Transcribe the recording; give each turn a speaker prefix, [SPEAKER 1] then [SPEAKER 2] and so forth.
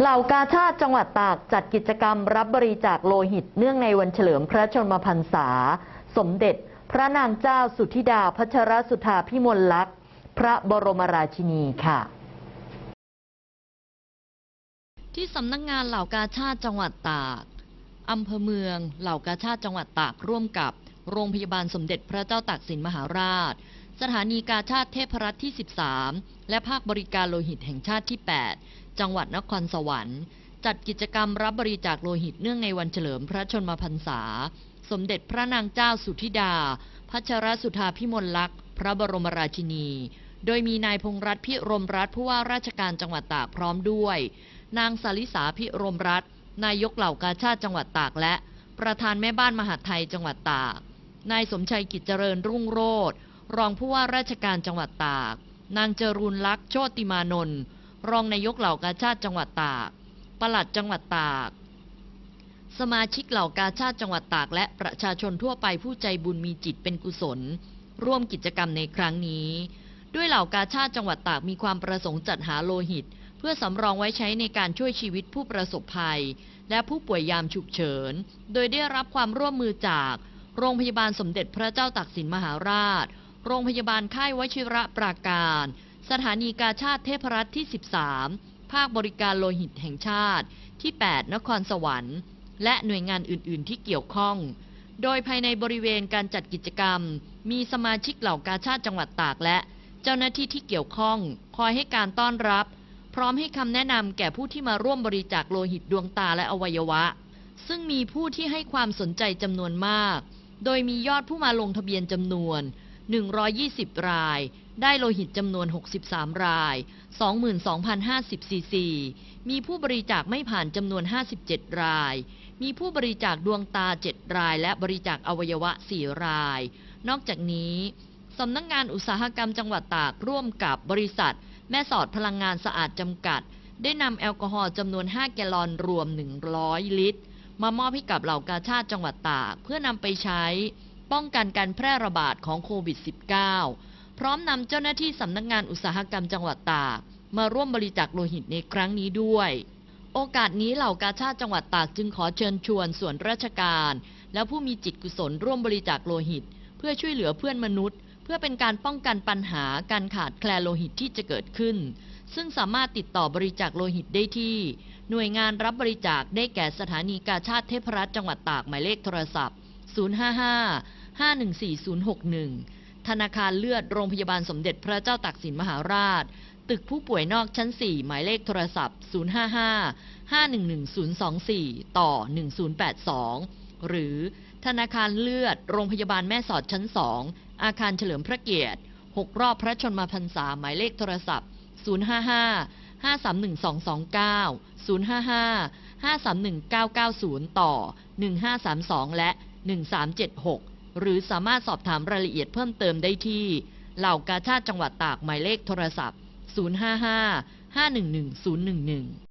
[SPEAKER 1] เหล่ากาชาติจังหวัดตากจัดกิจกรรมรับบริจาคโลหิตเนื่องในวันเฉลิมพระชนมพรรษา สมเด็จ พระนางเจ้าสุธิดาพัชรสุธาพิมลลักษณ์ พระบรมราชินีค่ะ
[SPEAKER 2] ที่สำนักงานเหล่ากาชาติจังหวัดตากอำเภอเมือง เหล่ากาชาติจังหวัดตากร่วมกับโรงพยาบาลสมเด็จพระเจ้าตากสินมหาราช สถานีกาชาติเทพรัตน์ที่ 13 และภาคบริการโลหิตแห่งชาติที่ 8 จังหวัดนครสวรรค์ จัดกิจกรรมรับบริจาคโลหิตเนื่องในวันเฉลิมพระชนมพรรษา สมเด็จพระนางเจ้าสุธิดา พัชรสุธาพิมลลักษณ์พระบรมราชินี โดยมีนายพงษ์รัตน์พิรมรัตน์ผู้ว่าราชการจังหวัดตากพร้อมด้วย นางสาลิสาพิรมรัตน์นายกเหล่ากาชาติจังหวัดตากและประธานแม่บ้านมหาไทยจังหวัดตาก นายสมชัยกิจเจริญรุ่งโรจน์ รองผู้ว่าราชการจังหวัดตาก นางจรูนลักษณ์โชติมานนท์รองนายกเหล่ากาชาติจังหวัดตาก ปลัดจังหวัดตาก สมาชิกเหล่ากาชาติจังหวัดตากและประชาชนทั่วไปผู้ใจบุญมีจิตเป็นกุศล ร่วมกิจกรรมในครั้งนี้ ด้วยเหล่ากาชาติจังหวัดตากมีความประสงค์จัดหาโลหิต เพื่อสำรองไว้ใช้ในการช่วยชีวิตผู้ประสบภัย และผู้ป่วยยามฉุกเฉิน โดยได้รับความร่วมมือจากโรงพยาบาลสมเด็จพระเจ้าตากสินมหาราช โรงพยาบาลค่ายวชิระปราการ สถานีกาชาติเทพรัตน์ที่ 13 ภาคบริการโลหิตแห่งชาติที่ 8 นครสวรรค์ และหน่วยงานอื่น ๆ ที่เกี่ยวข้อง โดยภายในบริเวณการจัดกิจกรรม มีสมาชิกเหล่ากาชาติจังหวัดตากและ เจ้าหน้าที่ที่เกี่ยวข้อง คอยให้การต้อนรับ พร้อมให้คำแนะนำแก่ผู้ที่มาร่วมบริจาคโลหิตดวงตาและอวัยวะ ซึ่งมีผู้ที่ให้ความสนใจจำนวนมาก โดยมียอดผู้มาลงทะเบียนจำนวน 120 ราย ได้โลหิตจำนวน 63 ราย 22,050ซีซี มีผู้บริจาคไม่ผ่านจำนวน 57 ราย มีผู้บริจาคดวงตา 7 ราย และบริจาคอวัยวะ 4 ราย นอกจากนี้สำนักงงานอุตสาหกรรมจังหวัดตากร่วมกับบริษัท แม่สอดพลังงานสะอาดจำกัด ได้นำแอลกอฮอล์จำนวน 5 แกลลอนรวม 100 ลิตร มามอบให้กับเหล่ากาชาติจังหวัดตากเพื่อนำไปใช้ ป้องกันการแพร่ระบาดของโควิด -19 พร้อมนำเจ้าหน้าที่สำนักงานอุตสาหกรรมจังหวัดตาก มาร่วมบริจาคโลหิตในครั้งนี้ด้วย โอกาสนี้เหล่ากาชาติจังหวัดตากจึงขอเชิญชวนส่วนราชการ และผู้มีจิตกุศลร่วมบริจาคโลหิต เพื่อช่วยเหลือเพื่อนมนุษย์ เพื่อเป็นการป้องกันปัญหาการขาดแคลนโลหิตที่จะเกิดขึ้น ซึ่งสามารถติดต่อบริจาคโลหิตได้ที่ หน่วยงานรับบริจาคได้แก่สถานีกาชาติเทพรัตน์จังหวัดตากหมายเลขโทรศัพท์ 055 514 061 ธนาคารเลือดโรงพยาบาลสมเด็จพระเจ้าตากสินมหาราช ตึกผู้ป่วยนอกชั้น 4 หมายเลขโทรศัพท์ 055 511 024 ต่อ 1082 หรือธนาคารเลือดโรงพยาบาลแม่สอดชั้น 2 อาคารเฉลิมพระเกียรติ 6 รอบพระชนมพรรษาหมายเลขโทรศัพท์ 055 531 229 055 531 990 ต่อ 1532 และ 1376 หรือสามารถสอบถามรายละเอียดเพิ่มเติมได้ที่ เหล่ากาชาติจังหวัดตากหมายเลขโทรศัพท์ 055 511 011